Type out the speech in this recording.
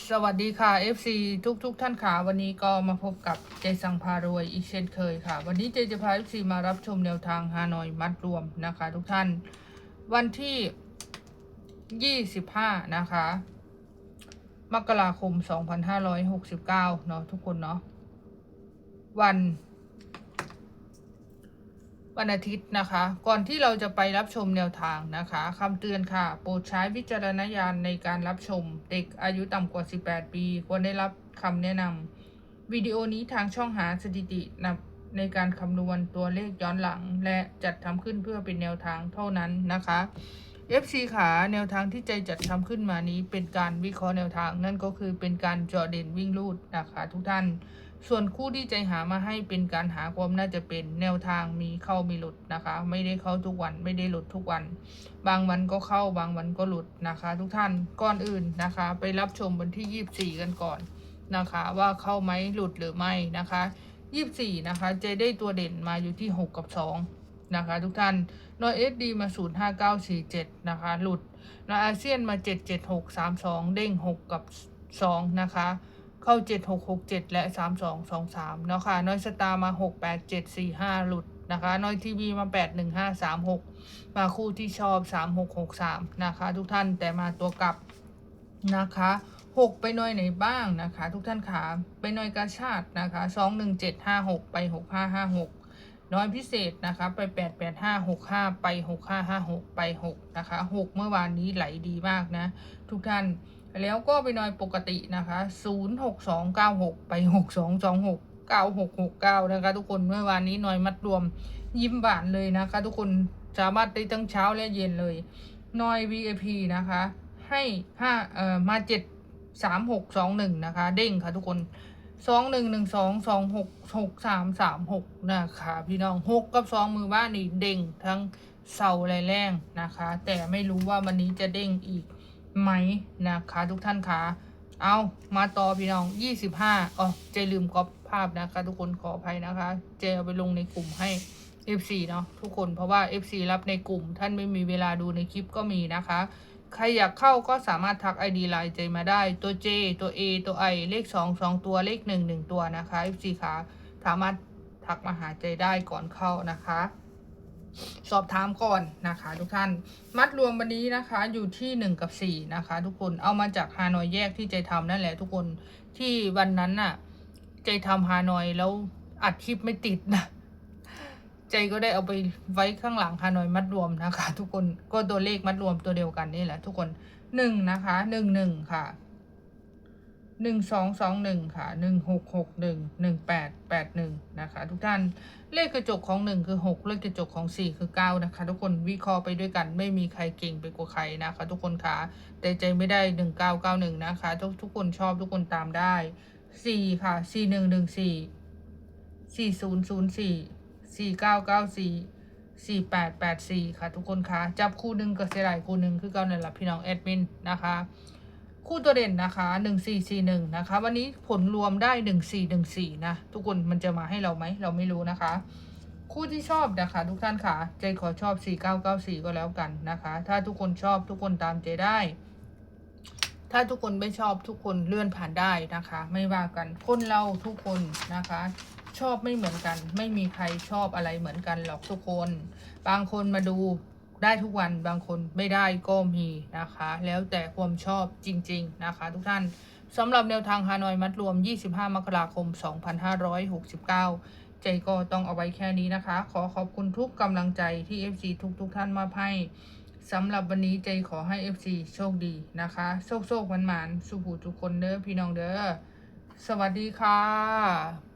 สวัสดีค่ะ FC ทุกทุกๆท่านค่ะวันนี้ก็มาพบกับเจสังพารวยอีกเช่นเคยค่ะ วันนี้เจจะพา FC มารับชมแนวทางฮานอยมัดรวมนะคะ ทุกท่าน วันที่ 25 นะคะ มกราคม 2569 เนาะทุกคนเนาะวัน วันอาทิตย์นะคะ ก่อนที่เราจะไปรับชมแนวทางนะคะคำเตือนค่ะ โปรดใช้วิจารณญาณในการรับชม เด็กอายุต่ำกว่า 18 ปี ควรได้รับคำแนะนำวิดีโอนี้ทางช่องหาสถิตินำในการคำนวณตัวเลขย้อนหลัง และจัดทำขึ้นเพื่อเป็นแนวทางเท่านั้นนะคะ FC ขาแนวทางที่ใจจัดทำขึ้นมานี้เป็นการวิเคราะห์แนวทาง นั่นก็คือเป็นการเจาะเด่นวิ่งลูดนะคะทุกท่าน ส่วนคู่ที่ใจหามาให้เป็นการหาความน่าจะเป็นแนวทางมีเข้ามีหลุดนะคะ ไม่ได้เข้าทุกวันไม่ได้หลุดทุกวัน บางวันก็เข้าบางวันก็หลุดนะคะ ทุกท่านก่อนอื่นนะคะ ไปรับชมวันที่ 24 กันก่อนนะคะ ว่าเข้าไหมหลุดหรือไม่นะคะ 24 นะคะเจได้ตัวเด่นมาอยู่ที่ 6 กับ 2 นะคะ ทุกท่านนอยเอสดีมา 05947 นะคะ หลุดนอยอาเซียนมา 77632 เด้ง 6 กับ 2 นะคะ เข้า 7667 และ 3223 เนาะค่ะ น้อยสตาร์มา 68745 หลุดนะคะ น้อยทีวีมา 81536 มาคู่ที่ชอบ 3663 นะคะ ทุกท่านแต่มาตัวกลับนะคะ 6 ไปหน่อยไหนบ้างนะคะ ทุกท่านขาไปหน่อยกาชาตินะคะ 21756 ไป 6556น้อยพิเศษนะคะไป 88565 ไป 6556 ไป 6 นะคะ 6 เมื่อวานนี้ไหลดีมากนะ ทุกท่าน แล้วก็ไปนอยปกตินะคะ06296 ไป 6226 9669 นะคะ ทุกคนเมื่อวานนี้นอยมัดรวมยิ้มบานเลยนะคะ ทุกคนสามารถได้ทั้งเช้าและเย็นเลยนอย VIP นะคะ ให้ห้าเอ่อมา 7 3 6 2 1 นะคะ เด้งค่ะทุกคนสองหนึ่งหนึ่งสองสองหกหกสามสามหกนะคะพี่น้องหกกับสองมือบ้านนี่เด้งทั้งเสาและแรงนะคะ แต่ไม่รู้ว่าวันนี้จะเด้งอีก ไหมนะคะ ทุกท่านคะเอามาต่อพี่น้องยี่สิบห้าอ๋อเจลืมก๊อปภาพนะคะ ทุกคนขออภัยนะคะ เจเอาไปลงในกลุ่มให้ FC เนาะทุกคนเพราะว่า FC รับในกลุ่ม ท่านไม่มีเวลาดูในคลิปก็มีนะคะ ใครอยากเข้าก็สามารถทัก ID ไลน์เจมาได้ตัว J ตัว A ตัว I เลข 2 2 ตัวเลข 1 1 ตัวนะคะ FC ค่ะสามารถทักมาหาเจได้ก่อนเข้านะคะ สอบถามก่อนนะคะ ทุกท่านมัดรวมวันนี้นะคะอยู่ที่ 1 กับ 4 นะคะ ทุกคนเอามาจากฮานอยแยกที่ใจทำนั่นแหละทุกคนที่วันนั้นน่ะ ใจทำฮานอยแล้วอัดคลิปไม่ติดนะใจก็ได้เอาไปไว้ข้างหลังฮานอยมัดรวมนะคะ ทุกคนก็ตัวเลขมัดรวมตัวเดียวกันนี่แหละ ทุกคนหนึ่งนะคะหนึ่งหนึ่งค่ะ หนึ่งสองสองหนึ่งค่ะหนึ่งหกหกหนึ่งหนึ่งแปดแปดหนึ่งนะคะ ทุกท่านเลขกระจกของหนึ่งคือหกเลขกระจกของสี่คือเก้านะคะ ทุกคนวิเคราะห์ไปด้วยกันไม่มีใครเก่งไปกว่าใครนะคะ ทุกคนคะแต่ใจไม่ได้หนึ่งเก้าเก้าหนึ่งนะคะ ทุกทุกคนชอบทุกคนตามได้สี่ค่ะสี่หนึ่งหนึ่งสี่สี่ศูนย์ศูนย์สี่สี่เก้าเก้าสี่สี่แปดแปดสี่ค่ะ ทุกคนคะจับคู่หนึ่งกับเสียดายคู่หนึ่งคือเก้านั่นหละพี่น้องแอดมินนะคะ คู่ตัวเด่นนะคะหนึ่งสี่สี่หนึ่งนะคะ วันนี้ผลรวมได้หนึ่งสี่หนึ่งสี่นะทุกคนมันจะมาให้เราไหมเราไม่รู้นะคะ คู่ที่ชอบนะคะ ทุกท่านค่ะใจขอชอบสี่เก้าเก้าสี่ก็แล้วกันนะคะ ถ้าทุกคนชอบทุกคนตามใจได้ ถ้าทุกคนไม่ชอบทุกคนเลื่อนผ่านได้นะคะ ไม่ว่ากันคนเราทุกคนนะคะชอบไม่เหมือนกัน ไม่มีใครชอบอะไรเหมือนกันหรอกทุกคน บางคนมาดู ได้ทุกวันบางคนไม่ได้ก็มีนะคะ แล้วแต่ความชอบจริง ๆ นะคะ ทุกท่านสำหรับแนวทางฮานอยมัดรวม 25 มกราคม 2569 ใจก็ต้องเอาไว้แค่นี้นะคะ ขอขอบคุณทุกกำลังใจที่ FC ทุกทุกๆท่านมาให้สำหรับวันนี้ใจขอให้ FC โชคดีนะคะ โชคโชคมันหมานสุขูทุกคนเด้อพี่น้องเด้อสวัสดีค่ะ